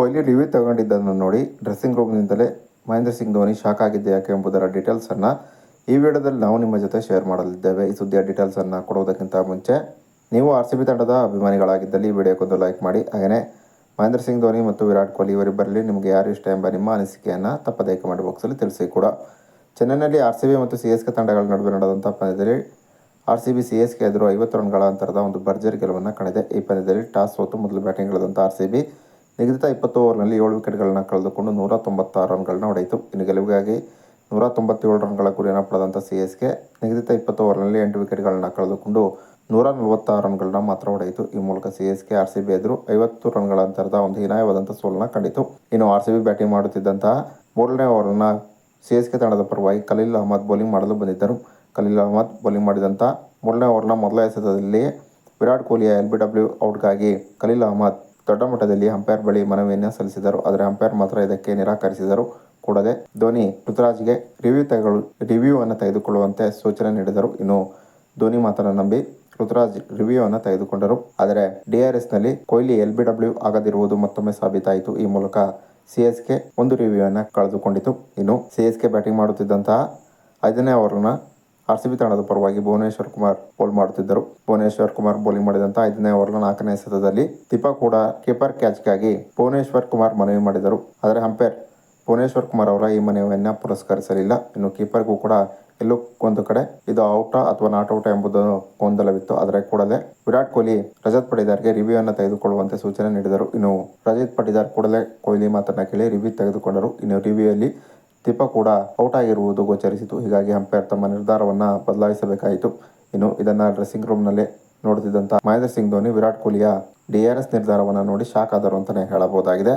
ಕೊಹ್ಲಿ ಡಿವಿ ತಗೊಂಡಿದ್ದನ್ನು ನೋಡಿ ಡ್ರೆಸ್ಸಿಂಗ್ ರೂಮ್ನಿಂದಲೇ ಮಹೇಂದ್ರ ಸಿಂಗ್ ಧೋನಿ ಶಾಕ್ ಆಗಿದ್ದೆ ಯಾಕೆ ಎಂಬುದರ ಡೀಟೇಲ್ಸನ್ನು ಈ ವಿಡಿಯೋದಲ್ಲಿ ನಾವು ನಿಮ್ಮ ಜೊತೆ ಶೇರ್ ಮಾಡಲಿದ್ದೇವೆ. ಈ ಸುದ್ದಿಯ ಡೀಟೇಲ್ಸನ್ನು ಕೊಡುವುದಕ್ಕಿಂತ ಮುಂಚೆ ನೀವು ಆರ್ ಸಿ ಬಿ ತಂಡದ ಅಭಿಮಾನಿಗಳಾಗಿದ್ದಲ್ಲಿ ಈ ವಿಡಿಯೋಕ್ಕೊಂದು ಲೈಕ್ ಮಾಡಿ. ಹಾಗೆಯೇ ಮಹೇಂದ್ರ ಸಿಂಗ್ ಧೋನಿ ಮತ್ತು ವಿರಾಟ್ ಕೊಹ್ಲಿ ಇವರಿಬ್ಬರಲ್ಲಿ ನಿಮಗೆ ಯಾರು ಇಷ್ಟ ಎಂಬ ನಿಮ್ಮ ಅನಿಸಿಕೆಯನ್ನು ತಪ್ಪದೇ ಕಮೆಂಟ್ ಬಾಕ್ಸಲ್ಲಿ ತಿಳಿಸಿ ಕೂಡ. ಚೆನ್ನೈನಲ್ಲಿ ಆರ್ ಸಿ ಬಿ ಮತ್ತು ಸಿ ಎಸ್ ಕೆ ತಂಡಗಳ ನಡುವೆ ನಡೆದಂಥ ಪಂದ್ಯದಲ್ಲಿ R C B C S K ಎದುರು ಐವತ್ತು ರನ್ಗಳ ಅಂತರದ ಒಂದು ಭರ್ಜರಿ ಗೆಲುವನ್ನು ಕಾಣಿದೆ ಈ ಪಂದ್ಯದಲ್ಲಿ ಟಾಸ್ ಸೋತು ಮೊದಲು ಬ್ಯಾಟಿಂಗ್ ಇಳಿದಂಥ ಆರ್ ಸಿ ಬಿ ನಿಗದಿತ ಇಪ್ಪತ್ತು ಓವರ್ನಲ್ಲಿ ಏಳು ವಿಕೆಟ್ಗಳನ್ನು ಕಳೆದುಕೊಂಡು ನೂರ ತೊಂಬತ್ತಾರು ರನ್ಗಳನ್ನ ಹೊಡೆಯಿತು. ಇನ್ನು ಗೆಲುವಿಗಾಗಿ ನೂರ ತೊಂಬತ್ತೇಳು ರನ್ಗಳ ಗುರಿಯನ್ನು ಪಡೆದಂಥ ಸಿ ಎಸ್ ಕೆ ನಿಗದಿತ ಇಪ್ಪತ್ತು ಓವರ್ನಲ್ಲಿ ಎಂಟು ವಿಕೆಟ್ಗಳನ್ನು ಕಳೆದುಕೊಂಡು ನೂರ ನಲವತ್ತಾರು ರನ್ಗಳನ್ನ ಮಾತ್ರ ಹೊಡೆಯಿತು. ಈ ಮೂಲಕ C S K R C B ಎದುರು ಐವತ್ತು ರನ್ಗಳ ಅಂತರದ ಒಂದು ಹೀನಾಯವಾದಂಥ ಸೋಲನ್ನ ಕಂಡಿತು. ಇನ್ನು ಆರ್ ಸಿ ಬಿ ಬ್ಯಾಟಿಂಗ್ ಮಾಡುತ್ತಿದ್ದಂತಹ ಮೂರನೇ ಓವರ್ನ ಸಿ ಎಸ್ ಕೆ ತಂಡದ ಪರವಾಗಿ ಖಲೀಲ್ ಅಹಮದ್ ಬೌಲಿಂಗ್ ಮಾಡಲು ಬಂದಿದ್ದರು. ಖಲೀಲ್ ಅಹಮದ್ ಬೌಲಿಂಗ್ ಮಾಡಿದಂಥ ಮೂರನೇ ಓವರ್ನ ಮೊದಲ ಎಸೆತದಲ್ಲಿ ವಿರಾಟ್ ಕೊಹ್ಲಿಯ ಎಲ್ ಬಿ ಡಬ್ಲ್ಯೂ ಔಟ್ಗಾಗಿ ಖಲೀಲ್ ಅಹಮದ್ ದೊಡ್ಡ ಮಟ್ಟದಲ್ಲಿ ಅಂಪೈರ್ ಬಳಿ ಮನವಿಯನ್ನು ಸಲ್ಲಿಸಿದರು. ಆದರೆ ಅಂಪೈರ್ ಮಾತ್ರ ಇದಕ್ಕೆ ನಿರಾಕರಿಸಿದರು. ಕೂಡದೆ ಧೋನಿ ಪೃಥ್ವಿರಾಜ್ಗೆ ರಿವ್ಯೂ ತೆಗೆದು ರಿವ್ಯೂ ಅನ್ನು ತೆಗೆದುಕೊಳ್ಳುವಂತೆ ಸೂಚನೆ ನೀಡಿದರು. ಇನ್ನು ಧೋನಿ ಮಾತನ್ನು ನಂಬಿ ಋತುರಾಜ್ ರಿವ್ಯೂ ಅನ್ನು ತೆಗೆದುಕೊಂಡರು. ಆದರೆ ಡಿಆರ್ಎಸ್ನಲ್ಲಿ ಕೊಹ್ಲಿ, ಎಲ್ ಬಿ ಡಬ್ಲ್ಯೂ ಆಗದಿರುವುದು ಮತ್ತೊಮ್ಮೆ ಸಾಬೀತಾಯಿತು. ಈ ಮೂಲಕ ಸಿಎಸ್ಕೆ ಒಂದು ರಿವ್ಯೂ ಅನ್ನು ಕಳೆದುಕೊಂಡಿತು. ಇನ್ನು ಸಿಎಸ್ಕೆ ಬ್ಯಾಟಿಂಗ್ ಮಾಡುತ್ತಿದ್ದಂತಹ ಐದನೇ ಓವರ್ನ ಆರ್ ಸಿ ಬಿ ತಂಡದ ಪರವಾಗಿ ಭುವನೇಶ್ವರ್ ಕುಮಾರ್ ಬೌಲ್ ಮಾಡುತ್ತಿದ್ದರು. ಭುವನೇಶ್ವರ್ ಕುಮಾರ್ ಬೌಲಿಂಗ್ ಮಾಡಿದಂತ ಐದನೇ ಓವರ್ನ ನಾಲ್ಕನೇ ಎಸೆತದಲ್ಲಿ ದೀಪಾ ಕೂಡ ಕೀಪರ್ ಕ್ಯಾಚ್ಗಾಗಿ ಭುವನೇಶ್ವರ್ ಕುಮಾರ್ ಮನವಿ ಮಾಡಿದರು. ಆದರೆ ಅಂಪೈರ್, ಭುವನೇಶ್ವರ್ ಕುಮಾರ್ ಅವರ ಈ ಮನವಿಯನ್ನು ಪುರಸ್ಕರಿಸಲಿಲ್ಲ. ಇನ್ನು ಕೀಪರ್ಗೂ ಕೂಡ ಎಲ್ಲೂ ಒಂದು ಕಡೆ ಇದು ಔಟ ಅಥವಾ ನಾಟ್ ಔಟ ಎಂಬುದು ಗೊಂದಲವಿತ್ತು. ಆದರೆ ಕೂಡಲೇ ವಿರಾಟ್ ಕೊಹ್ಲಿ ರಜತ್ ಪಟಿದಾರ್ಗೆ ರಿವ್ಯೂ ಅನ್ನು ತೆಗೆದುಕೊಳ್ಳುವಂತೆ ಸೂಚನೆ ನೀಡಿದರು. ಇನ್ನು ರಜತ್ ಪಟಿದಾರ್ ಕೂಡಲೇ ಕೊಹ್ಲಿ ಮಾತನ್ನ ಕೇಳಿ ರಿವ್ಯೂ ತೆಗೆದುಕೊಂಡರು. ಇನ್ನು ರಿವ್ಯೂಯಲ್ಲಿ ದೀಪಕ್ ಕೂಡ ಔಟ್ ಆಗಿರುವುದು ಗೋಚರಿಸಿತು. ಹೀಗಾಗಿ ಅಂಪೈರ್ ತಮ್ಮ ನಿರ್ಧಾರವನ್ನು ಬದಲಾಯಿಸಬೇಕಾಯಿತು. ಇನ್ನು ಇದನ್ನು ಡ್ರೆಸ್ಸಿಂಗ್ ರೂಮ್ನಲ್ಲೇ ನೋಡುತ್ತಿದ್ದಂಥ ಮಹೇಂದ್ರ ಸಿಂಗ್ ಧೋನಿ ವಿರಾಟ್ ಕೊಹ್ಲಿಯ ಡಿಆರ್ಎಸ್ ಆರ್ ಎಸ್ ನಿರ್ಧಾರವನ್ನು ನೋಡಿ ಶಾಕ್ ಆದರು ಅಂತಲೇ ಹೇಳಬಹುದಾಗಿದೆ.